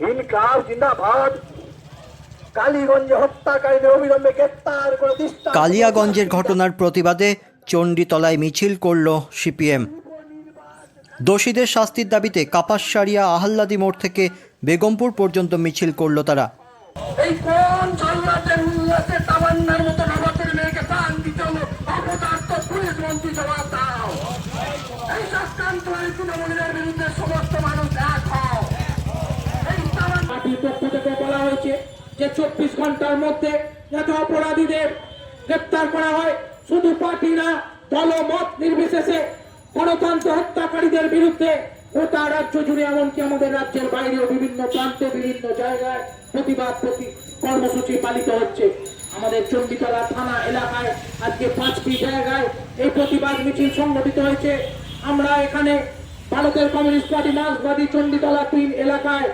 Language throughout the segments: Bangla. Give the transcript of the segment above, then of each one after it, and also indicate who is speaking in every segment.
Speaker 1: ইনকার জিন্দাবাদ। কালীগঞ্জে হত্যাকারীদের অবিলম্বে গ্রেপ্তার করে
Speaker 2: কালিয়াগঞ্জের ঘটনার প্রতিবাদে চণ্ডীতলায় মিছিল করল সিপিএম। দোষীদের শাস্তির দাবিতে কাপাসসারিয়া আহ্লাদি মোড় থেকে বেগমপুর পর্যন্ত মিছিল করল তারা।
Speaker 1: এই কোন জল্লাদের উল্লাসে তামান্নার মতো নবাতের মেয়েকে প্রাণ দিতে হলো? অপদার্থ পুলিশ মন্ত্রী জবাব দাও। এই সক্রান্ত তৃণমূলের বিরুদ্ধে সমস্ত মানুষ এক হও। এই তামান্না
Speaker 3: পার্টির পক্ষ থেকে বলা হয়েছে যে চব্বিশ ঘণ্টার মধ্যে যাতে অপরাধীদের গ্রেপ্তার করা হয়, শুধু পার্টি না, দলমত নির্বিশেষে গণতন্ত্র হত্যাকারীদের বিরুদ্ধে গোটা রাজ্য জুড়ে, এমনকি আমাদের রাজ্যের বাইরেও বিভিন্ন প্রান্তে, বিভিন্ন জায়গায় প্রতিবাদ প্রতি কর্মসূচি পালিত হচ্ছে। আমাদের চণ্ডীতলা থানা এলাকায় আজকে পাঁচটি জায়গায় এই প্রতিবাদ মিছিল সংগঠিত হয়েছে। আমরা এখানে ভারতের কমিউনিস্ট পার্টি মার্ক্সবাদী চণ্ডীতলা তিন এলাকায়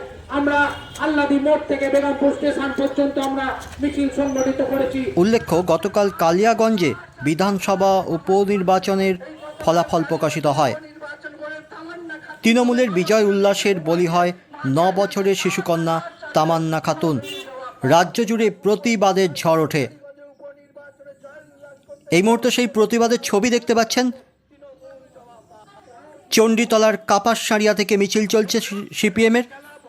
Speaker 2: উল্লেখ্য, গতকাল কালিয়াগঞ্জে বিধানসভা উপনির্বাচনের ফলাফল প্রকাশিত হয়। তৃণমূলের বিজয় উল্লাসের বলি হয়, ন বছরের শিশুকন্যা তামান্না খাতুন। রাজ্য জুড়ে প্রতিবাদের ঝড় ওঠে। এই মুহূর্তে সেই প্রতিবাদের ছবি দেখতে পাচ্ছেন। চণ্ডীতলার কাপাসসারিয়া থেকে মিছিল চলছে সিপিএমের।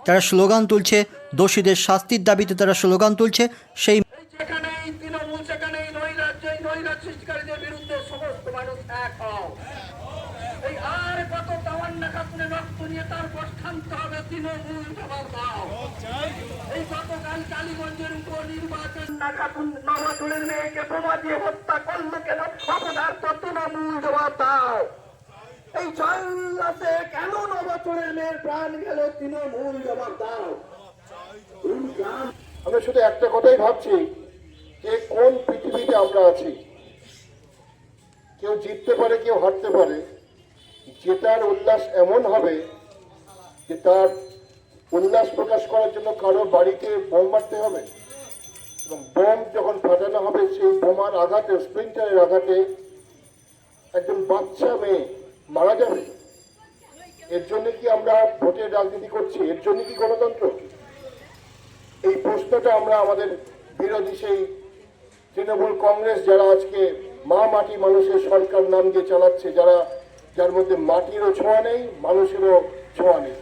Speaker 2: তারা স্লোগান তুলছে দোষীদের শাস্তির দাবিতে তারা স্লোগান তুলছে সেই
Speaker 1: মেয়েকে বোমা দিয়ে হত্যা করল কেন? অপদার্থ তৃণমূল জবাব দাও এই জয়ুল্লাসে কেন নবাচুরের মেয়ের প্রাণ গেল তৃণমূল জবাব দাও।
Speaker 4: আমরা শুধু একটা কথাই ভাবছি, যে কোন পৃথিবীতে আমরা আছি? কেউ জিততে পারে, কেউ হারতে পারে। জেতার উল্লাস এমন হবে যে তার উল্লাস প্রকাশ করার জন্য কারও বাড়িতে বোম মারতে হবে। এবং বোম যখন ফাটানো হবে, সেই বোমার আঘাতে স্প্রিন্টারের আঘাতে একজন বাচ্চা মেয়ে মারা যাবে? এর জন্য কি আমরা ভোটের রাজনীতি করছি? এর জন্য কি গণতন্ত্র? এই প্রশ্নটা আমরা আমাদের বিরোধী সেই তৃণমূল কংগ্রেস যারা আজকে মা মাটি মানুষের সরকার নাম দিয়ে চালাচ্ছে, যারা, যার মধ্যে মাটিরও ছোঁয়া নেই, মানুষেরও ছোঁয়া নেই।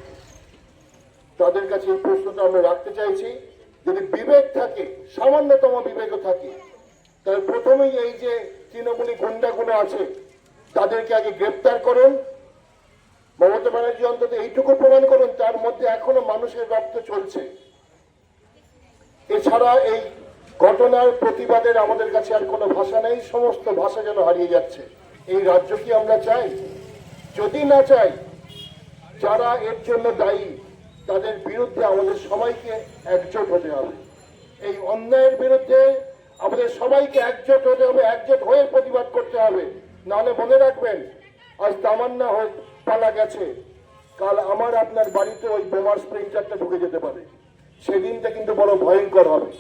Speaker 4: তাদের কাছে এই প্রশ্নটা আমরা রাখতে চাইছি, যদি বিবেক থাকে, সামান্যতম বিবেকও থাকে, তাহলে প্রথমেই এই যে তৃণমূলী গুন্ডাগুলো আছে তাদেরকে আগে গ্রেপ্তার করুন। মমতা ব্যানার্জি অন্তত এইটুকু প্রমাণ করুন, তার মধ্যে এখনও মানুষের রক্ত চলছে। এছাড়া এই ঘটনার প্রতিবাদের আমাদের কাছে আর কোনো ভাষা নেই, সমস্ত ভাষা যেন হারিয়ে যাচ্ছে। এই রাজ্য কি আমরা চাই? যদি না চাই, যারা এর জন্য দায়ী, তাদের বিরুদ্ধে আমাদের সবাইকে একজোট হতে হবে। এই অন্যায়ের বিরুদ্ধে আমাদের সবাইকে একজোট হতে হবে, একজোট হয়ে প্রতিবাদ করতে হবে। নাহলে মনে রাখবেন, আজ তামান্না হয়ে পালা গেছে। কাল আমার আপনার বাড়িতে ওই বোমার স্প্রিংটারটা ঢুকে যেতে পারে। সেদিনটা কিন্তু বড় ভয়ঙ্কর হবে।